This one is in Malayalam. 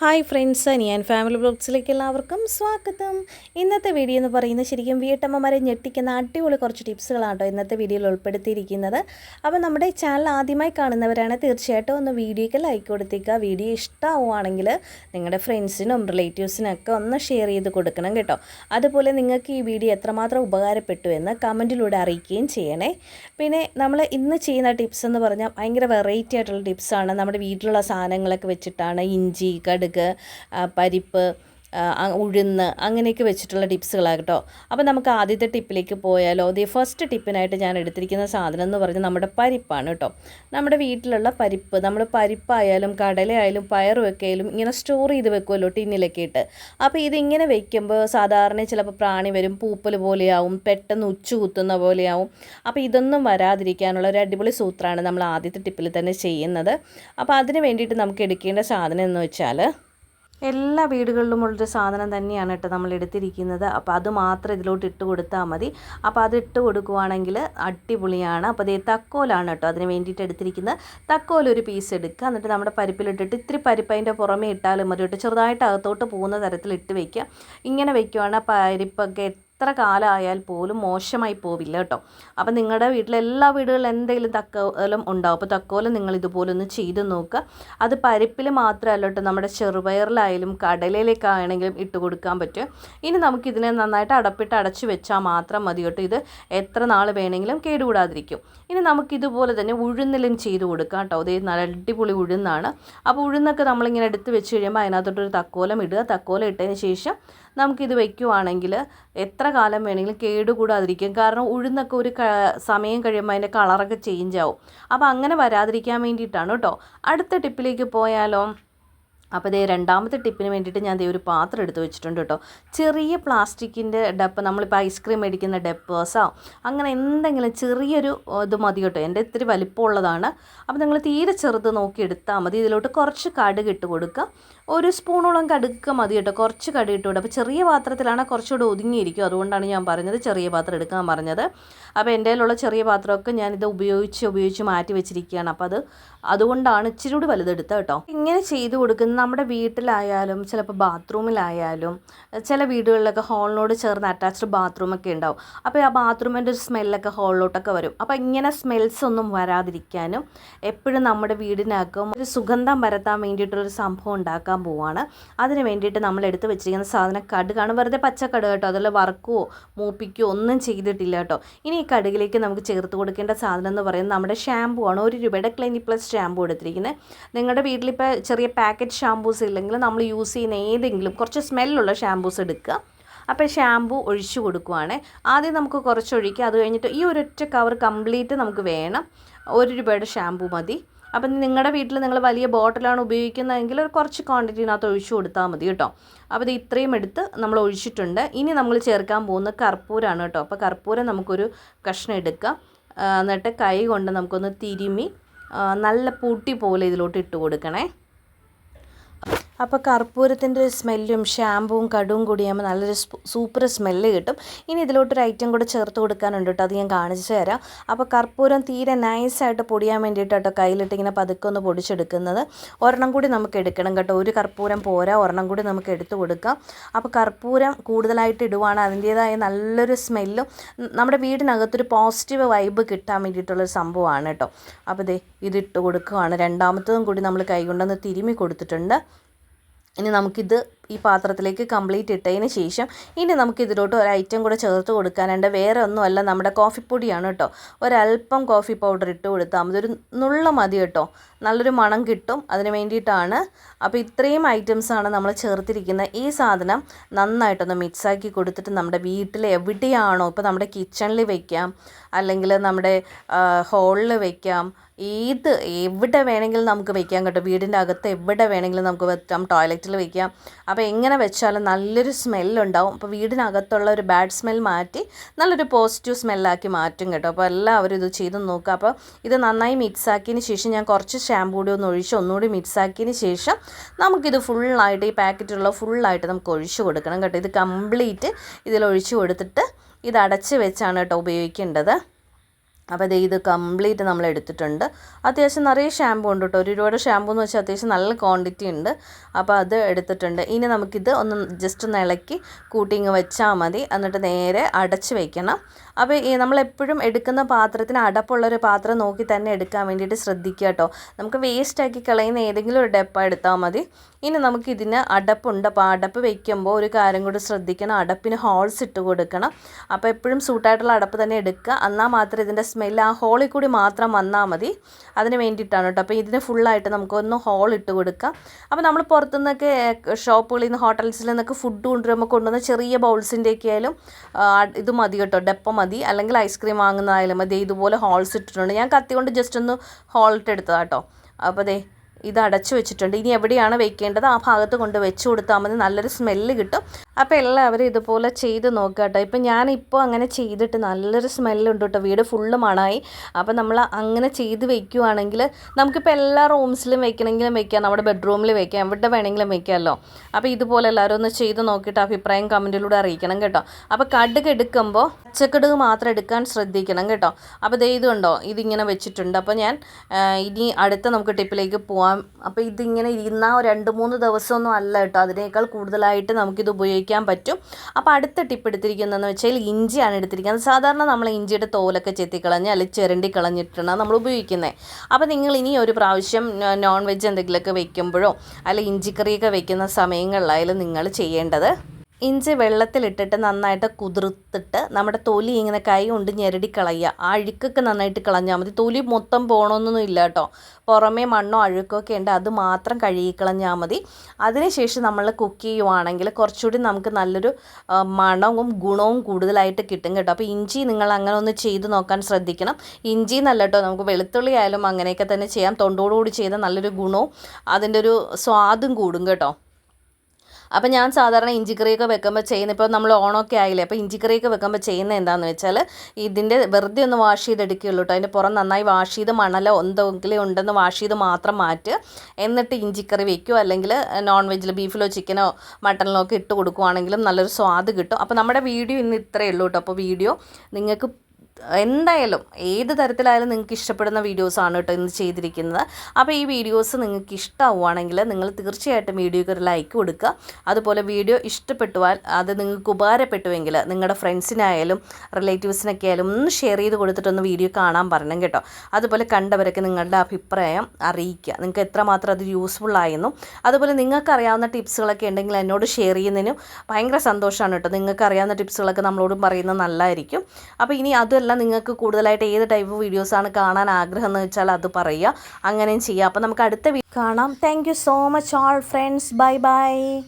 ഹായ് ഫ്രണ്ട്സ് ഞാൻ ഫാമിലി ബ്ലോഗ്സിലേക്ക് എല്ലാവർക്കും സ്വാഗതം. ഇന്നത്തെ വീഡിയോ എന്ന് പറയുന്നത് ശരിക്കും വീട്ടമ്മമാരെ ഞെട്ടിക്കുന്ന അടിപൊളി കുറച്ച് ടിപ്സുകളാണ് കേട്ടോ ഇന്നത്തെ വീഡിയോയിൽ ഉൾപ്പെടുത്തിയിരിക്കുന്നത്. അപ്പോൾ നമ്മുടെ ചാനൽ ആദ്യമായി കാണുന്നവരാണ് തീർച്ചയായിട്ടും ഒന്ന് വീഡിയോയ്ക്ക് ലൈക്ക് കൊടുത്തേക്കുക. വീഡിയോ ഇഷ്ടമാവുകയാണെങ്കിൽ നിങ്ങളുടെ ഫ്രണ്ട്സിനും റിലേറ്റീവ്സിനൊക്കെ ഒന്ന് ഷെയർ ചെയ്ത് കൊടുക്കണം കേട്ടോ. അതുപോലെ നിങ്ങൾക്ക് ഈ വീഡിയോ എത്രമാത്രം ഉപകാരപ്പെട്ടു എന്ന് കമന്റിലൂടെ അറിയിക്കുകയും ചെയ്യണേ. പിന്നെ നമ്മൾ ഇന്ന് ചെയ്യുന്ന ടിപ്സ് എന്ന് പറഞ്ഞാൽ ഭയങ്കര വെറൈറ്റി ആയിട്ടുള്ള ടിപ്സാണ് നമ്മുടെ വീട്ടിലുള്ള സാധനങ്ങളൊക്കെ വെച്ചിട്ടാണ് ഇഞ്ചി കടുക് ആ, പരിപ്പ് ആ, ആ, ഉഴുന്ന് അങ്ങനെയൊക്കെ വെച്ചിട്ടുള്ള ടിപ്സുകളാണ് കേട്ടോ അപ്പോൾ നമുക്ക് ആദ്യത്തെ ടിപ്പിലേക്ക് പോയാലോ? ദി ഫസ്റ്റ് ടിപ്പിനായിട്ട് ഞാൻ എടുത്തിരിക്കുന്ന സാധനം എന്ന് പറഞ്ഞാൽ നമ്മുടെ പരിപ്പാണ് കേട്ടോ. നമ്മുടെ വീട്ടിലുള്ള പരിപ്പ് നമ്മൾ പരിപ്പായാലും കടലയായാലും പയറുമൊക്കെ ആയാലും ഇങ്ങനെ സ്റ്റോർ ചെയ്ത് വെക്കുമല്ലോ ടിന്നിലൊക്കെ ഇട്ട്. അപ്പോൾ ഇതിങ്ങനെ വെക്കുമ്പോൾ സാധാരണ ചിലപ്പോൾ പ്രാണി വരും പൂപ്പൽ പോലെയാവും പെട്ടെന്ന് ഉച്ച കുത്തുന്ന പോലെയാവും. അപ്പോൾ ഇതൊന്നും വരാതിരിക്കാനുള്ള ഒരു അടിപൊളി സൂത്രമാണ് നമ്മൾ ആദ്യത്തെ ടിപ്പിൽ തന്നെ ചെയ്യുന്നത്. അപ്പോൾ അതിന് വേണ്ടിയിട്ട് നമുക്ക് എടുക്കേണ്ട സാധനം എന്ന് വെച്ചാൽ എല്ലാ വീടുകളിലും ഉള്ളൊരു സാധനം തന്നെയാണ് കേട്ടോ നമ്മൾ എടുത്തിരിക്കുന്നത്. അപ്പോൾ അത് മാത്രം ഇതിലോട്ട് ഇട്ട് കൊടുത്താൽ മതി. അപ്പോൾ അത് ഇട്ട് കൊടുക്കുവാണെങ്കിൽ അടിപൊളിയാണ്. അപ്പോൾ അതേ തക്കോലാണ് കേട്ടോ അതിന് വേണ്ടിയിട്ട് എടുത്തിരിക്കുന്നത്. തക്കോൽ ഒരു പീസ് എടുക്കുക. എന്നിട്ട് നമ്മുടെ പരിപ്പിലിട്ടിട്ട് ഇത്തിരി പരിപ്പ് അതിന്റെ പുറമേ ഇട്ടാലും മതി കേട്ടോ. ചെറുതായിട്ട് അകത്തോട്ട് പോകുന്ന തരത്തിൽ ഇട്ട് വയ്ക്കുക ഇങ്ങനെ വയ്ക്കുവാണ് പരിപ്പൊക്കെ എത്ര കാലമായാൽ പോലും മോശമായി പോവില്ല കേട്ടോ. അപ്പം നിങ്ങളുടെ വീട്ടിലെ എല്ലാ വീടുകളിലും എന്തെങ്കിലും തക്കോലം ഉണ്ടാവും. അപ്പോൾ തക്കോലം നിങ്ങൾ ഇതുപോലെ ഒന്ന് ചെയ്ത് നോക്കുക. അത് പരിപ്പിൽ മാത്രമല്ല കേട്ടോ നമ്മുടെ ചെറുപയറിലായാലും കടലയിലേക്കാണെങ്കിലും ഇട്ട് കൊടുക്കാൻ പറ്റും ഇനി നമുക്കിതിനെ നന്നായിട്ട് അടപ്പിട്ട് അടച്ചു വെച്ചാൽ മാത്രം മതി കേട്ടോ. ഇത് എത്ര നാൾ വേണമെങ്കിലും കേടുകൂടാതിരിക്കും. ഇനി നമുക്കിതുപോലെ തന്നെ ഉഴുന്നിലും ചെയ്ത് കൊടുക്കാം കേട്ടോ. അതേ നല്ല അടിപൊളി ഉഴുന്നാണ്. അപ്പോൾ ഉഴുന്നൊക്കെ നമ്മളിങ്ങനെ എടുത്ത് വെച്ച് കഴിയുമ്പോൾ അതിനകത്തോട്ടൊരു തക്കോലം ഇടുക. തക്കോലം ഇട്ടതിന് ശേഷം നമുക്കിത് വയ്ക്കുവാണെങ്കിൽ എത്ര കാലം വേണമെങ്കിലും കേടുകൂടാതിരിക്കും. കാരണം ഉഴുന്നൊക്കെ ഒരു സമയം കഴിയുമ്പോൾ അതിന്റെ കളറൊക്കെ ചേഞ്ച് ആവും. അപ്പോൾ അങ്ങനെ വരാതിരിക്കാൻ വേണ്ടിയിട്ടാണ് കേട്ടോ അടുത്ത ടിപ്പിലേക്ക് പോയാലോ. അപ്പോൾ ദേ രണ്ടാമത്തെ ടിപ്പിന് വേണ്ടിയിട്ട് ഞാൻ ദേ ഒരു പാത്രം എടുത്ത് വെച്ചിട്ടുണ്ട് കേട്ടോ. ചെറിയ പ്ലാസ്റ്റിക്കിന്റെ ഡപ്പ് നമ്മളിപ്പോൾ ഐസ്ക്രീം മേടിക്കുന്ന ഡപ്പേഴ്സോ അങ്ങനെ എന്തെങ്കിലും ചെറിയൊരു ഇത് മതി കേട്ടോ. എന്റെ ഇത്തിരി വലിപ്പമുള്ളതാണ്. അപ്പോൾ നിങ്ങൾ തീരെ ചെറുത് നോക്കി എടുത്താൽ മതി. ഇതിലോട്ട് കുറച്ച് കടുക് ഇട്ട് കൊടുക്കുക. ഒരു സ്പൂണോളം കടുക്ക മതി കേട്ടോ. കുറച്ച് കടുക് ഇട്ട് കൊടുക്കുക. അപ്പോൾ ചെറിയ പാത്രത്തിലാണ് കുറച്ചുകൂടെ ഒതുങ്ങിയിരിക്കും അതുകൊണ്ടാണ് ഞാൻ പറഞ്ഞത് ചെറിയ പാത്രം എടുക്കാൻ പറഞ്ഞത്. അപ്പോൾ എന്റെ കയ്യിലുള്ള ചെറിയ പാത്രമൊക്കെ ഞാനിത് ഉപയോഗിച്ച് ഉപയോഗിച്ച് മാറ്റി വെച്ചിരിക്കുകയാണ്. അപ്പോൾ അത് അതുകൊണ്ടാണ് ഇച്ചിരി കൂടി വലുതെടുത്തത് കേട്ടോ. ഇങ്ങനെ ചെയ്ത് കൊടുക്കുന്ന നമ്മുടെ വീട്ടിലായാലും ചിലപ്പോൾ ബാത്റൂമിലായാലും ചില വീടുകളിലൊക്കെ ഹോളിനോട് ചേർന്ന് അറ്റാച്ച്ഡ് ബാത്റൂമൊക്കെ ഉണ്ടാവും. അപ്പോൾ ആ ബാത്റൂമിന്റെ ഒരു സ്മെല്ലൊക്കെ ഹോളിലോട്ടൊക്കെ വരും. അപ്പോൾ ഇങ്ങനെ സ്മെൽസ് ഒന്നും വരാതിരിക്കാനും എപ്പോഴും നമ്മുടെ വീടിനകം ഒരു സുഗന്ധം വരത്താൻ വേണ്ടിയിട്ടൊരു സംഭവം ഉണ്ടാക്കാൻ പോവാണ്. അതിന് വേണ്ടിയിട്ട് നമ്മൾ എടുത്ത് വെച്ചിരിക്കുന്ന സാധനം കടുകാണ് വെറുതെ പച്ചക്കടുക കേട്ടോ അതിൽ വറക്കുവോ മൂപ്പിക്കുകയോ ഒന്നും ചെയ്തിട്ടില്ല കേട്ടോ. ഇനി ഈ കടുകിലേക്ക് നമുക്ക് ചേർത്ത് കൊടുക്കേണ്ട സാധനം എന്ന് പറയുന്നത് നമ്മുടെ ഷാമ്പു ആണ്. ഒരു രൂപയുടെ ക്ലിനിക് പ്ലസ് ഷാമ്പു എടുത്തിരിക്കുന്നത് നിങ്ങളുടെ വീട്ടിലിപ്പോൾ ചെറിയ പാക്കറ്റ് ഷാമ്പൂസ് ഇല്ലെങ്കിൽ നമ്മൾ യൂസ് ചെയ്യുന്ന ഏതെങ്കിലും കുറച്ച് സ്മെല്ലുള്ള ഷാമ്പൂസ് എടുക്കുക. അപ്പോൾ ഷാമ്പു ഒഴിച്ചു കൊടുക്കുവാണ്. ആദ്യം നമുക്ക് കുറച്ച് ഒഴിക്കുക. അത് കഴിഞ്ഞിട്ട് ഈ ഒരൊറ്റ കവർ കംപ്ലീറ്റ് നമുക്ക് വേണം. ഒരു രൂപയുടെ ഷാമ്പു മതി. അപ്പം നിങ്ങളുടെ വീട്ടിൽ നിങ്ങൾ വലിയ ബോട്ടിലാണ് ഉപയോഗിക്കുന്നതെങ്കിൽ ഒരു കുറച്ച് ക്വാണ്ടിറ്റിനകത്ത് ഒഴിച്ചു കൊടുത്താൽ മതി കേട്ടോ. അപ്പോൾ ഇത് ഇത്രയും എടുത്ത് നമ്മൾ ഒഴിച്ചിട്ടുണ്ട്. ഇനി നമ്മൾ ചേർക്കാൻ പോകുന്ന കർപ്പൂരമാണ് കേട്ടോ. അപ്പോൾ കർപ്പൂരം നമുക്കൊരു കഷ്ണം എടുക്കാം. എന്നിട്ട് കൈ കൊണ്ട് നമുക്കൊന്ന് തിരുമി നല്ല പൂട്ടി പോലെ ഇതിലോട്ട് ഇട്ട് കൊടുക്കണേ. അപ്പോൾ കർപ്പൂരത്തിന്റെ ഒരു സ്മെല്ലും ഷാമ്പുവും കടുവും കൂടിയാകുമ്പോൾ നല്ലൊരു സൂപ്പർ സ്മെല്ല് കിട്ടും. ഇനി ഇതിലോട്ടൊരു ഐറ്റം കൂടെ ചേർത്ത് കൊടുക്കാനുണ്ട് കേട്ടോ അത് ഞാൻ കാണിച്ചു തരാം. അപ്പോൾ കർപ്പൂരം തീരെ നൈസായിട്ട് പൊടിയാൻ വേണ്ടിയിട്ട് കേട്ടോ കയ്യിലിട്ട് ഇങ്ങനെ പതുക്കെ ഒന്ന് പൊടിച്ചെടുക്കുന്നത്. ഒരെണ്ണം കൂടി നമുക്ക് എടുക്കണം കേട്ടോ. ഒരു കർപ്പൂരം പോരാ. ഒരെണ്ണം കൂടി നമുക്ക് എടുത്തു കൊടുക്കാം. അപ്പോൾ കർപ്പൂരം കൂടുതലായിട്ട് ഇടുവാണ്. അതിന്റേതായ നല്ലൊരു സ്മെല്ലും. നമ്മുടെ വീടിനകത്തൊരു പോസിറ്റീവ് വൈബ് കിട്ടാൻ വേണ്ടിയിട്ടുള്ളൊരു സംഭവമാണ് കേട്ടോ അപ്പോൾ ഇതേ ഇതിട്ട് കൊടുക്കുകയാണ് രണ്ടാമത്തതും കൂടി നമ്മൾ കൈ കൊണ്ടൊന്ന് തിരുമ്മി കൊടുത്തിട്ടുണ്ട്. ഇനി നമുക്കിത് ഈ പാത്രത്തിലേക്ക് കംപ്ലീറ്റ് ഇട്ടതിന് ശേഷം ഇനി നമുക്ക് ഇതിലോട്ട് ഒരു ഐറ്റം കൂടെ ചേർത്ത് കൊടുക്കാനുണ്ട്. വേറെ ഒന്നുമല്ല നമ്മുടെ കോഫിപ്പൊടിയാണ് കേട്ടോ. ഒരല്പം കോഫി പൗഡർ ഇട്ട് കൊടുത്താൽ മതി. ഒരു നുള്ള മതി കേട്ടോ. നല്ലൊരു മണം കിട്ടും അതിന് വേണ്ടിയിട്ടാണ്. അപ്പോൾ ഇത്രയും ഐറ്റംസാണ് നമ്മൾ ചേർത്തിരിക്കുന്നത് ഈ സാധനം നന്നായിട്ടൊന്ന് മിക്സാക്കി കൊടുത്തിട്ട് നമ്മുടെ വീട്ടിൽ എവിടെയാണോ ഇപ്പോൾ നമ്മുടെ കിച്ചണിൽ വയ്ക്കാം അല്ലെങ്കിൽ നമ്മുടെ ഹോളിൽ വെക്കാം ഏത് എവിടെ വേണമെങ്കിലും നമുക്ക് വെക്കാം കേട്ടോ. വീടിന്റെ അകത്ത് എവിടെ വേണമെങ്കിലും നമുക്ക് വെക്കാം. ടോയ്ലറ്റിൽ വെക്കാം. അപ്പോൾ എങ്ങനെ വെച്ചാലും നല്ലൊരു സ്മെല്ലുണ്ടാവും അപ്പോൾ വീടിനകത്തുള്ള ഒരു ബാഡ് സ്മെൽ മാറ്റി നല്ലൊരു പോസിറ്റീവ് സ്മെല്ലാക്കി മാറ്റും കേട്ടോ. അപ്പോൾ എല്ലാവരും ഇത് ചെയ്ത് നോക്കുക. അപ്പോൾ ഇത് നന്നായി മിക്സ് ആക്കിയതിന് ശേഷം ഞാൻ കുറച്ച് ഷാമ്പൂ കൂടി ഒന്ന് ഒഴിച്ച് ഒന്നുകൂടി മിക്സ് ആക്കിയതിന് ശേഷം നമുക്കിത് ഫുള്ളായിട്ട് ഈ പാക്കറ്റിലുള്ള ഫുള്ളായിട്ട് നമുക്ക് ഒഴിച്ച് കൊടുക്കണം കേട്ടോ. ഇത് കംപ്ലീറ്റ് ഇതിൽ ഒഴിച്ച് കൊടുത്തിട്ട് ഇത് അടച്ച് വെച്ചാണ് കേട്ടോ ഉപയോഗിക്കേണ്ടത്. അപ്പോൾ ദേ ഇത് കംപ്ലീറ്റ് നമ്മൾ എടുത്തിട്ടുണ്ട്. അത്യാവശ്യം നിറയെ ഷാമ്പു ഉണ്ട് കേട്ടോ. ഒരു രൂപയുടെ ഷാമ്പു എന്ന് വെച്ചാൽ അത്യാവശ്യം നല്ല ക്വാണ്ടിറ്റി ഉണ്ട്. അപ്പോൾ അത് എടുത്തിട്ടുണ്ട്. ഇനി നമുക്കിത് ഒന്ന് ജസ്റ്റ് ഒന്ന് ഇളക്കി കൂട്ടിങ് വെച്ചാൽ മതി. എന്നിട്ട് നേരെ അടച്ച് വയ്ക്കണം അപ്പോൾ ഈ നമ്മളെപ്പോഴും എടുക്കുന്ന പാത്രത്തിന് അടപ്പുള്ളൊരു പാത്രം നോക്കി തന്നെ എടുക്കാൻ വേണ്ടിയിട്ട് ശ്രദ്ധിക്കുക കേട്ടോ. നമുക്ക് വേസ്റ്റാക്കി കളയുന്ന ഏതെങ്കിലും ഒരു ഡപ്പ എടുത്താൽ മതി. ഇനി നമുക്ക് ഇതിന് അടപ്പുണ്ട് അപ്പോൾ അടപ്പ് വെക്കുമ്പോൾ ഒരു കാര്യം കൂടി ശ്രദ്ധിക്കണം. അടപ്പിന് ഹോൾസ് ഇട്ട് കൊടുക്കണം. അപ്പോൾ എപ്പോഴും സൂട്ടായിട്ടുള്ള അടപ്പ് തന്നെ എടുക്കുക. എന്നാൽ മാത്രമേ ഇതിന്റെ സ്മെല്ല് ആ ഹോളിൽ കൂടി മാത്രം വന്നാൽ മതി. അതിന് വേണ്ടിയിട്ടാണ് കേട്ടോ. അപ്പോൾ ഇതിന് ഫുള്ളായിട്ട് നമുക്കൊന്ന് ഹോൾ ഇട്ട് കൊടുക്കാം. അപ്പോൾ നമ്മൾ പുറത്തുനിന്നൊക്കെ ഷോപ്പുകളിൽ നിന്ന് ഹോട്ടൽസിൽ നിന്നൊക്കെ ഫുഡ് കൊണ്ടുവരുമ്പോൾ കൊണ്ടുവന്ന ചെറിയ ബൗൾസിന്റെയൊക്കെ ആയാലും ഇത് മതി കേട്ടോ. ഡെപ്പ മതി. അല്ലെങ്കിൽ ഐസ്ക്രീം വാങ്ങുന്നതായാലും മതി. ഇതുപോലെ ഹോൾസ് ഇട്ടിട്ടുണ്ട്. ഞാൻ കത്തി കൊണ്ട് ജസ്റ്റ് ഒന്ന് ഹോൾ ഇട്ടെടുത്തതാ കേട്ടോ. അപ്പോൾ ദേ ഇത് അടച്ചു വെച്ചിട്ടുണ്ട്. ഇനി എവിടെയാണ് വെക്കേണ്ടത്? ആ ഭാഗത്ത് കൊണ്ട് വെച്ച് കൊടുത്താൽ മതി. നല്ലൊരു സ്മെല്ല് കിട്ടും. അപ്പോൾ എല്ലാവരും ഇതുപോലെ ചെയ്ത് നോക്കുക കേട്ടോ. ഇപ്പം ഞാനിപ്പോൾ അങ്ങനെ ചെയ്തിട്ട് നല്ലൊരു സ്മെല്ലുണ്ട് കേട്ടോ. വീട് ഫുള്ള് മണമായി അപ്പോൾ നമ്മൾ അങ്ങനെ ചെയ്ത് വെക്കുവാണെങ്കിൽ നമുക്കിപ്പോൾ എല്ലാ റൂംസിലും വെക്കണമെങ്കിലും വെക്കാം. നമ്മുടെ ബെഡ്റൂമിൽ വെക്കാം. എവിടെ വേണമെങ്കിലും വെക്കാമല്ലോ. അപ്പോൾ ഇതുപോലെ എല്ലാവരും ഒന്ന് ചെയ്ത് നോക്കിയിട്ട് അഭിപ്രായം കമന്റിലൂടെ അറിയിക്കണം കേട്ടോ. അപ്പോൾ കടുക് എടുക്കുമ്പോൾ പച്ചക്കടുക് മാത്രം എടുക്കാൻ ശ്രദ്ധിക്കണം കേട്ടോ. അപ്പോൾ ദേ ഇത് കണ്ടോ? ഇതിങ്ങനെ വെച്ചിട്ടുണ്ട്. അപ്പോൾ ഞാൻ ഇനി അടുത്ത നമുക്ക് ടിപ്പിലേക്ക് പോവാം. അപ്പോൾ ഇതിങ്ങനെ ഇരുന്ന ഒരു രണ്ട് മൂന്ന് ദിവസമൊന്നും അല്ല കേട്ടോ. അതിനേക്കാൾ കൂടുതലായിട്ട് നമുക്കിത് ഉപയോഗിക്കാൻ പറ്റും. അപ്പോൾ അടുത്ത ടിപ്പ് എടുത്തിരിക്കുന്നതെന്ന് വെച്ചാൽ ഇഞ്ചിയാണ് എടുത്തിരിക്കുന്നത്. സാധാരണ നമ്മൾ ഇഞ്ചിയുടെ തോലൊക്കെ ചെത്തിക്കളഞ്ഞ് അല്ലെങ്കിൽ ചിരണ്ടി കളഞ്ഞിട്ടാണ് നമ്മൾ ഉപയോഗിക്കുന്നത് അപ്പോൾ നിങ്ങൾ ഇനി ഒരു പ്രാവശ്യം നോൺ വെജ് എന്തെങ്കിലുമൊക്കെ വെക്കുമ്പോഴോ അല്ലെങ്കിൽ ഇഞ്ചിക്കറിയൊക്കെ വെക്കുന്ന സമയങ്ങളിലായാലും നിങ്ങൾ ചെയ്യേണ്ടത് ഇഞ്ചി വെള്ളത്തിലിട്ടിട്ട് നന്നായിട്ട് കുതിർത്തിട്ട് നമ്മുടെ തൊലി ഇങ്ങനെ കൈ കൊണ്ട് ഞെരടി കളയുക. ആ അഴുക്കൊക്കെ നന്നായിട്ട് കളഞ്ഞാൽ മതി. തൊലി മൊത്തം പോകണമെന്നൊന്നും ഇല്ല കേട്ടോ. പുറമേ മണ്ണോ അഴുക്കൊക്കെ ഉണ്ട്. അത് മാത്രം കഴുകി കളഞ്ഞാൽ മതി. അതിനുശേഷം നമ്മൾ കുക്ക് ചെയ്യുവാണെങ്കിൽ കുറച്ചുകൂടി നമുക്ക് നല്ലൊരു മണവും ഗുണവും കൂടുതലായിട്ട് കിട്ടും കേട്ടോ. അപ്പോൾ ഇഞ്ചി നിങ്ങൾ അങ്ങനെ ഒന്ന് ചെയ്ത് നോക്കാൻ ശ്രദ്ധിക്കണം. ഇഞ്ചി എന്നല്ല കേട്ടോ. നമുക്ക് വെളുത്തുള്ളി ആയാലും അങ്ങനെയൊക്കെ തന്നെ ചെയ്യാം. തൊണ്ടോടുകൂടി ചെയ്ത നല്ലൊരു ഗുണവും അതിന്റെ ഒരു സ്വാദും കൂടും കേട്ടോ. അപ്പോൾ ഞാൻ സാധാരണ ഇഞ്ചിക്കറിയൊക്കെ വെക്കുമ്പോൾ ചെയ്യുന്ന ഇപ്പോൾ നമ്മൾ ഓണൊക്കെ ആയില്ലേ അപ്പോൾ ഇഞ്ചിക്കറിയൊക്കെ വെക്കുമ്പോൾ ചെയ്യുന്ന എന്താണെന്ന് വെച്ചാൽ ഇതിന്റെ വെറുതെ ഒന്ന് വാഷ് ചെയ്തെടുക്കുകയുള്ളൂ കേട്ടോ അതിന്റെ പുറം നന്നായി വാഷ് ചെയ്ത് മണലോ എന്തെങ്കിലും ഉണ്ടെന്ന് വാഷ് ചെയ്ത് മാത്രം മാറ്റുക. എന്നിട്ട് ഇഞ്ചിക്കറി വെക്കുക അല്ലെങ്കിൽ നോൺ വെജിൽ ബീഫിലോ ചിക്കനോ മട്ടനിലോ ഒക്കെ ഇട്ട് കൊടുക്കുവാണെങ്കിലും നല്ലൊരു സ്വാദ് കിട്ടും. അപ്പോൾ നമ്മുടെ വീഡിയോ ഇന്ന് ഇത്രയേ ഉള്ളൂ കേട്ടോ അപ്പോൾ വീഡിയോ നിങ്ങൾക്ക് എന്തായാലും ഏത് തരത്തിലായാലും നിങ്ങൾക്ക് ഇഷ്ടപ്പെടുന്ന വീഡിയോസാണ് കേട്ടോ ഇന്ന് ചെയ്തിരിക്കുന്നത്. അപ്പോൾ ഈ വീഡിയോസ് നിങ്ങൾക്ക് ഇഷ്ടമാവുകയാണെങ്കിൽ നിങ്ങൾ തീർച്ചയായിട്ടും വീഡിയോക്ക് ഒരു ലൈക്ക് കൊടുക്കുക. അതുപോലെ വീഡിയോ ഇഷ്ടപ്പെട്ടുവാൽ അത് നിങ്ങൾക്ക് ഉപകാരപ്പെട്ടുവെങ്കിൽ നിങ്ങളുടെ ഫ്രണ്ട്സിനായാലും റിലേറ്റീവ്സിനൊക്കെ ആയാലും ഒന്ന് ഷെയർ ചെയ്ത് കൊടുത്തിട്ടൊന്ന് വീഡിയോ കാണാൻ പറയണം കേട്ടോ. അതുപോലെ കണ്ടവരൊക്കെ നിങ്ങളുടെ അഭിപ്രായം അറിയിക്കുക. നിങ്ങൾക്ക് എത്രമാത്രം അത് യൂസ്ഫുൾ അതുപോലെ നിങ്ങൾക്ക് അറിയാവുന്ന ടിപ്സുകളൊക്കെ ഉണ്ടെങ്കിൽ എന്നോട് ഷെയർ ചെയ്യുന്നതിനും ഭയങ്കര സന്തോഷമാണ് കേട്ടോ. നിങ്ങൾക്ക് അറിയാവുന്ന ടിപ്സുകളൊക്കെ നമ്മളോടും പറയുന്നത് നല്ലതായിരിക്കും. അപ്പോൾ ഇനി അതല്ല നിങ്ങൾക്ക് കൂടുതലായിട്ട് ഏത് ടൈപ്പ് വീഡിയോസാണ് കാണാൻ ആഗ്രഹം എന്ന് വെച്ചാൽ അത് പറയുക. അങ്ങനെയും ചെയ്യാം. അപ്പോൾ നമുക്ക് അടുത്ത വീ- കാണാം. Thank so much all friends bye bye